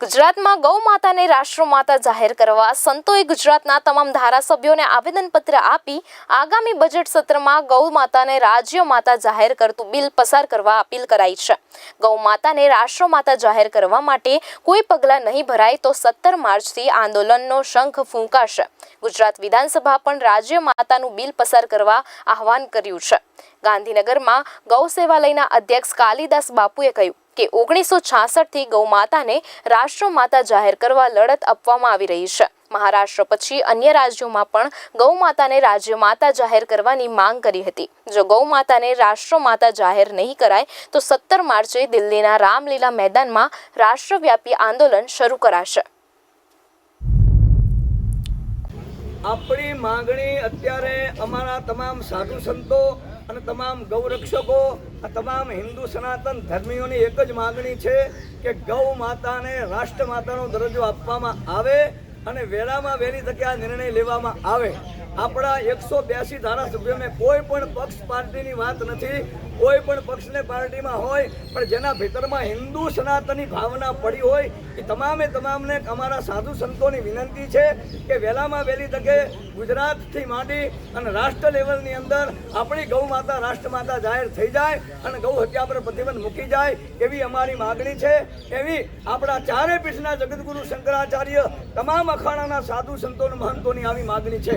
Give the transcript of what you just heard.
ગુજરાતમાં ગૌ માતાને રાષ્ટ્રમાતા જાહેર કરવા સંતોએ ગુજરાતના તમામ ધારાસભ્યોને આવેદનપત્ર આપી આગામી બજેટ સત્રમાં ગૌ માતાને રાજ્ય માતા જાહેર કરતું બિલ પસાર કરવા અપીલ કરાઈ છે. ગૌ માતાને રાષ્ટ્રમાતા જાહેર કરવા માટે કોઈ પગલાં નહીં ભરાય તો સત્તર માર્ચથી આંદોલનનો શંખ ફૂંકાશે. ગુજરાત વિધાનસભા પણ રાજ્ય માતાનું બિલ પસાર કરવા આહવાન કર્યું છે. ગાંધીનગરમાં ગૌ સેવાલયના અધ્યક્ષ કાલિદાસ બાપુએ કહ્યું કે ઓગણીસો છાસઠથી ગૌમાતાને રાષ્ટ્રમાતા જાહેર કરવા લડત આપવામાં આવી રહી છે. મહારાષ્ટ્ર પછી અન્ય રાજ્યોમાં પણ ગૌમાતાને રાજ્યમાતા રાજ્ય માતા જાહેર કરવાની માંગ કરી હતી. જો ગૌમાતાને રાષ્ટ્રમાતા જાહેર નહીં કરાય, તો સત્તર માર્ચે દિલ્હીના રામલીલા મેદાનમાં રાષ્ટ્રવ્યાપી આંદોલન શરૂ કરાશે. આપણી માગણી અત્યારે અમારા તમામ સાધુ સંતો અને તમામ ગૌરક્ષકો, આ તમામ હિન્દુ સનાતન ધર્મીઓની એક જ માગણી છે કે ગૌ માતાને રાષ્ટ્ર માતાનો દરજ્જો આપવામાં આવે અને વેળામાં વહેલી તકે આ નિર્ણય લેવામાં આવે. આપણા એકસો બ્યાસી ધારાસભ્યોને કોઈ પણ પક્ષ પાર્ટીની વાત નથી, કોઈ પણ પક્ષને પાર્ટીમાં હોય, પણ જેના ભીતરમાં હિન્દુ સનાતની ભાવના પડી હોય, એ તમામે તમામને અમારા સાધુ સંતોની વિનંતી છે કે વહેલામાં વહેલી તકે ગુજરાતથી માંડી અને રાષ્ટ્ર લેવલની અંદર આપણી ગૌ માતા, રાષ્ટ્ર માતા જાહેર થઈ જાય અને ગૌ હત્યા પર પ્રતિબંધ મૂકી જાય એવી અમારી માગણી છે. એવી આપણા ચારે પીઠના જગદગુરુ શંકરાચાર્ય તમામ અખાણાના સાધુ સંતો મહંતોની આવી માગણી છે.